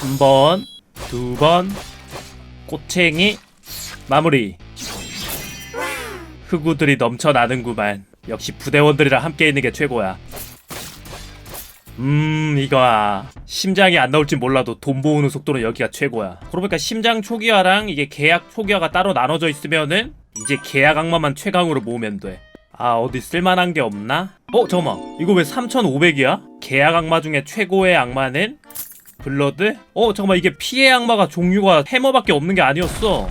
한 번, 두 번, 꼬챙이, 마무리. 흑우들이 넘쳐나는구만. 역시 부대원들이랑 함께 있는 게 최고야. 음, 이거야. 심장이 안 나올지 몰라도 돈 모으는 속도는 여기가 최고야. 그러고 보니까 심장 초기화랑 이게 계약 초기화가 따로 나눠져 있으면은 이제 계약 악마만 최강으로 모으면 돼. 아, 어디 쓸만한 게 없나? 어, 잠깐만. 이거 왜 3,500이야? 계약 악마 중에 최고의 악마는 블러드? 어, 잠깐만. 이게 피해 악마가 종류가 해머밖에 없는 게 아니었어.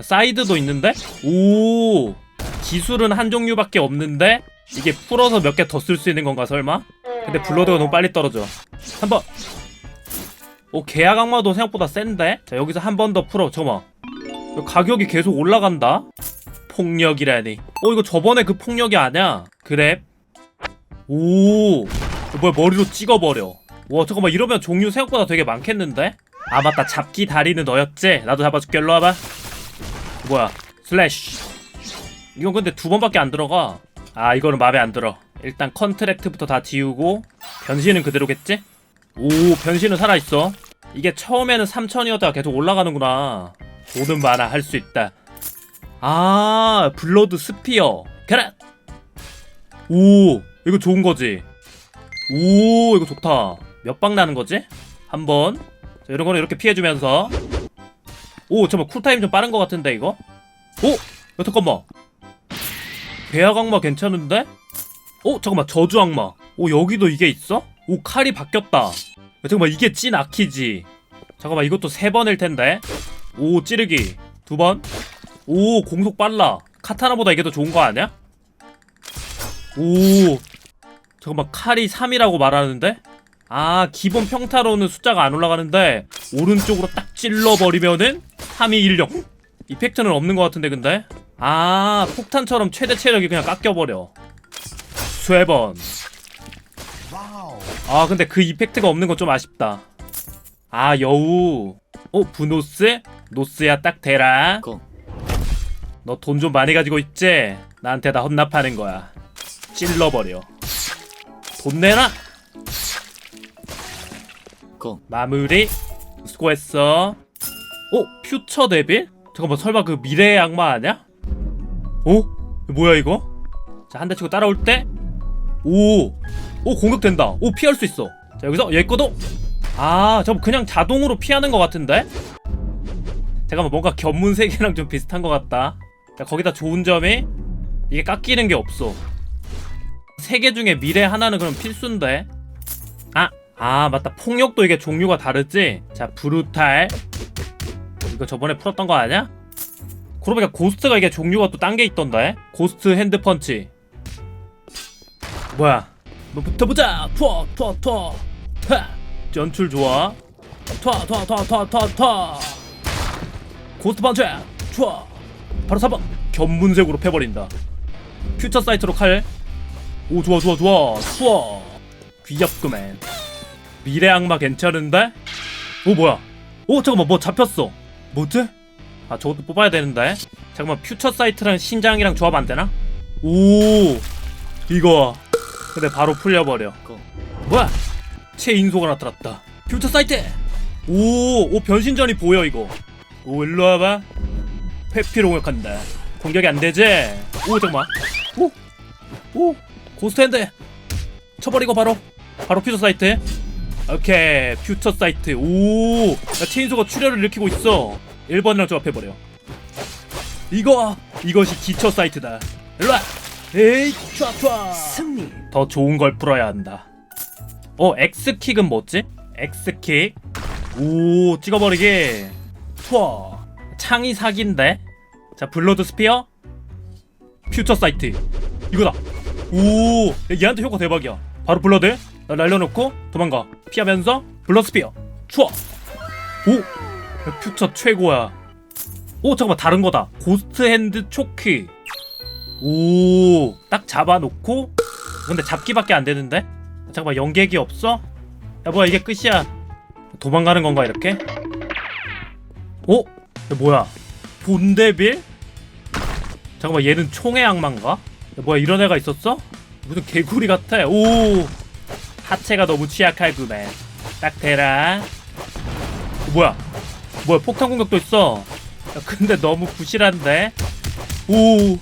사이드도 있는데? 오, 기술은 한 종류밖에 없는데? 이게 풀어서 몇 개 더 쓸 수 있는 건가, 설마? 근데 블러드가 너무 빨리 떨어져. 한 번. 오, 계약 악마도 생각보다 센데? 자, 여기서 한 번 더 풀어. 잠깐만. 가격이 계속 올라간다? 폭력이라니. 어, 이거 저번에 그 폭력이 아니야. 그래. 오. 뭐야, 머리로 찍어버려. 와, 잠깐만. 이러면 종류 생각보다 되게 많겠는데? 아, 맞다. 잡기 다리는 너였지? 나도 잡아줄게. 일로 와봐. 뭐야. 슬래시. 이건 근데 두 번밖에 안 들어가. 아, 이거는 마음에 안 들어. 일단 컨트랙트부터 다 지우고 변신은 그대로겠지? 오 변신은 살아있어 이게 처음에는 3천이었다가 계속 올라가는구나 돈은 많아 할 수 있다 아 블러드 스피어 캐럿 오 이거 좋은 거지 오 이거 좋다 몇 방 나는 거지? 한번 자, 이런 거는 이렇게 피해주면서 오 잠깐만 쿨타임 좀 빠른 거 같은데 이거? 오! 야, 잠깐만 배악 악마 괜찮은데? 어 잠깐만 저주 악마 오 여기도 이게 있어? 오 칼이 바뀌었다 야, 잠깐만 이게 찐 아키지 잠깐만 이것도 세 번일 텐데 오 찌르기 두번오 공속 빨라 카타나보다 이게 더 좋은 거 아니야? 오 잠깐만 칼이 3이라고 말하는데 아 기본 평타로는 숫자가 안 올라가는데 오른쪽으로 딱 찔러버리면은 3, 2, 1, 0 이펙트는 없는 것 같은데 근데? 아 폭탄처럼 최대 체력이 그냥 깎여버려. 세번. 아 근데 그 이펙트가 없는 건 좀 아쉽다. 아 여우. 어 부노스? 노스야 딱 대라. 고. 너돈 좀 많이 가지고 있지? 나한테 다 헌납하는 거야. 찔러버려. 돈 내놔 고. 마무리 수고했어 어? 퓨처 데빌? 잠깐만 설마 그 미래의 악마 아냐? 어? 뭐야 이거? 자 한 대 치고 따라올 때 오! 오 공격된다 오 피할 수 있어 자 여기서 얘 거도 아 잠깐 그냥 자동으로 피하는 것 같은데? 잠깐만 뭔가 견문세계랑 좀 비슷한 것 같다 자 거기다 좋은 점이 이게 깎이는 게 없어 세 개 중에 미래 하나는 그럼 필수인데 아, 아 맞다. 폭력도 이게 종류가 다르지? 자 브루탈. 이거 저번에 풀었던 거 아니야? 그러고 보니까 고스트가 이게 종류가 또 딴 게 있던데? 고스트 핸드 펀치. 뭐야? 뭐 붙어보자. 타 연출 좋아. 투어 고스트 펀치. 투어 바로 4번. 견문색으로 패버린다. 퓨처 사이트로 칼오 좋아 좋아 좋아. 투어 귀엽구맨 미래 악마 괜찮은데? 오 뭐야? 오 잠깐만 뭐 잡혔어. 뭐지? 아 저것도 뽑아야 되는데. 잠깐만 퓨처 사이트랑 신장이랑 조합 안 되나? 오 이거. 근데 바로 풀려버려. 고. 뭐야? 최인소가 나타났다. 퓨처 사이트! 오, 오 변신전이 보여 이거. 오 일로 와봐. 회피로 공격한다. 공격이 안 되지? 오 잠깐만. 오, 오 고스트핸드. 쳐버리고 바로. 바로 퓨처 사이트 오케이 퓨처 사이트. 오 야, 체인소가 출혈을 일으키고 있어. 1번이랑 조합해버려. 이거 이것이 기초 사이트다. 일로와! 에이 촤촤 승리. 더 좋은 걸 풀어야 한다. 어 X킥은 뭐지? X킥. 오 찍어버리기. 투어. 창이 사기인데? 자 블러드 스피어. 퓨처 사이트. 이거다. 오 얘한테 효과 대박이야. 바로 블러드. 나 날려놓고 도망가. 피하면서 블러드 스피어. 추워. 오! 야, 퓨처 최고야. 오 잠깐만. 다른 거다. 고스트 핸드 초크 오! 딱 잡아놓고. 근데 잡기밖에 안 되는데? 잠깐만. 연계기 없어? 야 뭐야. 이게 끝이야. 도망가는 건가 이렇게? 어? 야, 뭐야. 본데빌? 잠깐만. 얘는 총의 악마인가? 야, 뭐야. 이런 애가 있었어? 무슨 개구리 같아. 오 하체가 너무 취약할구만 딱 대라. 뭐야? 뭐야 폭탄 공격도 있어. 야, 근데 너무 부실한데? 오.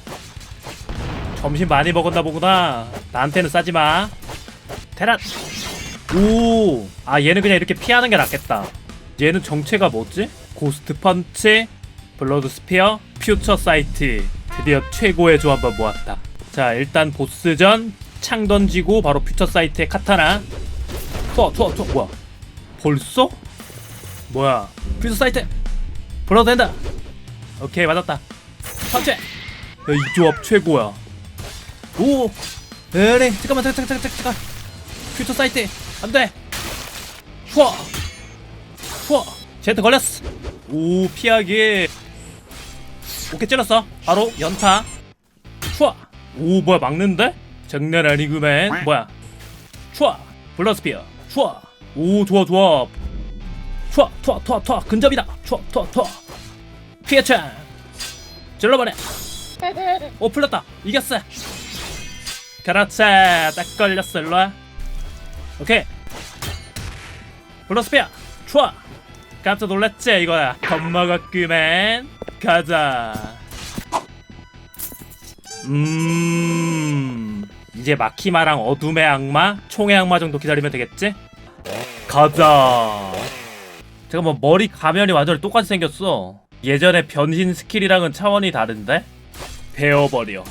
점심 많이 먹었나 보구나. 나한테는 싸지 마. 테란. 오 아 얘는 그냥 이렇게 피하는 게 낫겠다. 얘는 정체가 뭐지? 고스트 펀치 블러드 스피어 퓨처 사이트. 드디어 최고의 조합만 모았다. 자 일단 보스전 창 던지고 바로 퓨처 사이트에 카타나. 투어 투어 투어 뭐야? 벌써? 뭐야? 퓨처 사이트. 불러도 된다. 오케이 맞았다. 펀치 야이 조합 최고야. 오! 에레 잠깐만 잠깐 잠깐 잠깐 퓨처 사이트. 안돼. 투어. 투어. 제트 걸렸어. 오 피하기 오케이 찔렀어. 바로 연타. 투어. 오 뭐야 막는데? 장난 아니구만. 뭐야? 투어 블러스피어. 투어 오 좋아 좋아. 투어 투어 투어 투어 근접이다. 투어 피해창 찔러버려. 오 풀렸다. 이겼어. 그렇지. 딱 걸렸어. 일로와. 오케이. 블러스피어. 투어 깜짝 놀랐지? 이거야. 겁먹었구만. 가자. 음 이제 마키마랑 어둠의 악마 총의 악마 정도 기다리면 되겠지? 가자. 잠깐만 머리 가면이 완전히 똑같이 생겼어. 예전에 변신 스킬이랑은 차원이 다른데? 베어버려